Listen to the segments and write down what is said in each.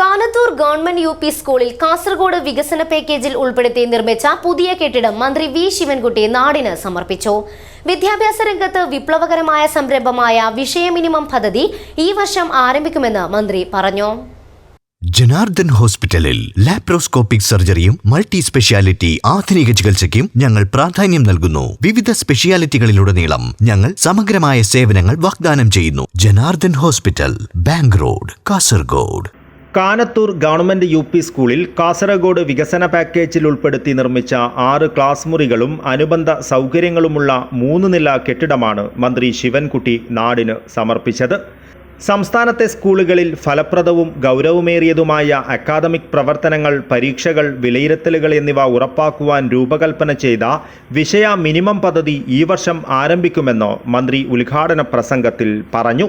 Kanathur government U P സ്കൂളിൽ കാസർഗോഡ് വികസന പാക്കേജിൽ ഉൾപ്പെടുത്തി നിർമ്മിച്ച പുതിയ കെട്ടിടം മന്ത്രി വി ശിവൻകുട്ടി നാടിന് സമർപ്പിച്ചു. വിദ്യാഭ്യാസ രംഗത്ത് വിപ്ലവകരമായ സംരംഭമായ വിഷയ മിനിമം പദ്ധതി ഈ വർഷം ആരംഭിക്കുമെന്ന് മന്ത്രി പറഞ്ഞു. ജനാർദ്ദൻ ഹോസ്പിറ്റലിൽ ലാപ്രോസ്കോപ്പിക് സർജറിയും മൾട്ടി സ്പെഷ്യാലിറ്റി ആധുനിക ചികിത്സയ്ക്കും ഞങ്ങൾ പ്രാധാന്യം നൽകുന്നു. വിവിധ സ്പെഷ്യാലിറ്റികളിലുടനീളം ഞങ്ങൾ സമഗ്രമായ സേവനങ്ങൾ വാഗ്ദാനം ചെയ്യുന്നു. Janardhan hospital bank road Kasaragod. Kanathur government U P സ്കൂളിൽ കാസർഗോഡ് വികസന പാക്കേജിൽ ഉൾപ്പെടുത്തി നിർമ്മിച്ച ആറ് ക്ലാസ് മുറികളും അനുബന്ധ സൗകര്യങ്ങളുമുള്ള മൂന്ന് നില കെട്ടിടമാണ് മന്ത്രി ശിവൻകുട്ടി നാടിന് സമർപ്പിച്ചത്. സംസ്ഥാനത്തെ സ്കൂളുകളിൽ ഫലപ്രദവും ഗൗരവമേറിയതുമായ അക്കാദമിക് പ്രവർത്തനങ്ങൾ പരീക്ഷകൾ വിലയിരുത്തലുകൾ എന്നിവ ഉറപ്പാക്കുവാൻ രൂപകൽപ്പന ചെയ്ത വിഷയ മിനിമം പദ്ധതി ഈ വർഷം ആരംഭിക്കുമെന്ന് മന്ത്രി ഉദ്ഘാടന പ്രസംഗത്തിൽ പറഞ്ഞു.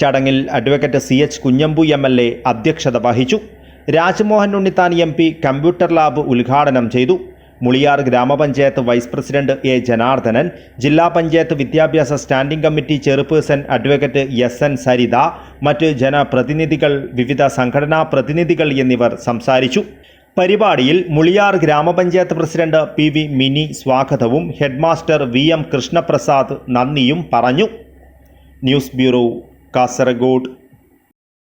ചടങ്ങിൽ advocate C H Kunhambu M L A അധ്യക്ഷത വഹിച്ചു. Rajmohan Unnithan M P computer lab ഉദ്ഘാടനം ചെയ്തു. മുളിയാർ ഗ്രാമപഞ്ചായത്ത് വൈസ് പ്രസിഡന്റ് എ ജനാർദ്ദനൻ ജില്ലാ പഞ്ചായത്ത് വിദ്യാഭ്യാസ standing committee chairperson advocate S N Saritha മറ്റ് ജനപ്രതിനിധികൾ വിവിധ സംഘടനാ പ്രതിനിധികൾ എന്നിവർ സംസാരിച്ചു. പരിപാടിയിൽ മുളിയാർ ഗ്രാമപഞ്ചായത്ത് പ്രസിഡന്റ് പി വി മിനി സ്വാഗതവും ഹെഡ്മാസ്റ്റർ വി എം കൃഷ്ണപ്രസാദ് നന്ദിയും പറഞ്ഞു. News bureau Kasaragod